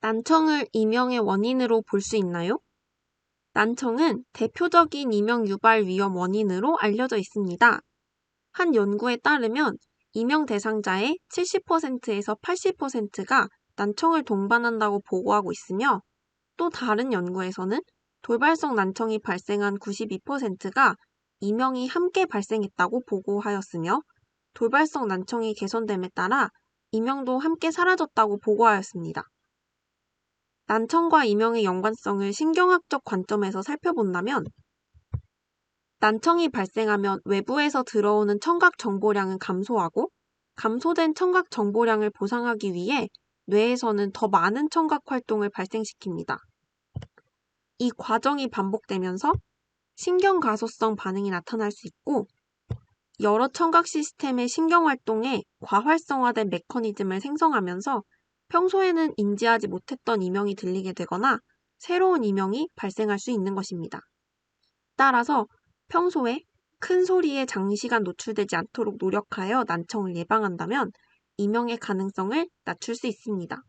난청을 이명의 원인으로 볼 수 있나요? 난청은 대표적인 이명 유발 위험 원인으로 알려져 있습니다. 한 연구에 따르면 이명 대상자의 70%에서 80%가 난청을 동반한다고 보고하고 있으며 또 다른 연구에서는 돌발성 난청이 발생한 92%가 이명이 함께 발생했다고 보고하였으며 돌발성 난청이 개선됨에 따라 이명도 함께 사라졌다고 보고하였습니다. 난청과 이명의 연관성을 신경학적 관점에서 살펴본다면 난청이 발생하면 외부에서 들어오는 청각 정보량은 감소하고 감소된 청각 정보량을 보상하기 위해 뇌에서는 더 많은 청각 활동을 발생시킵니다. 이 과정이 반복되면서 신경 가소성 반응이 나타날 수 있고 여러 청각 시스템의 신경 활동에 과활성화된 메커니즘을 생성하면서 평소에는 인지하지 못했던 이명이 들리게 되거나 새로운 이명이 발생할 수 있는 것입니다. 따라서 평소에 큰 소리에 장시간 노출되지 않도록 노력하여 난청을 예방한다면 이명의 가능성을 낮출 수 있습니다.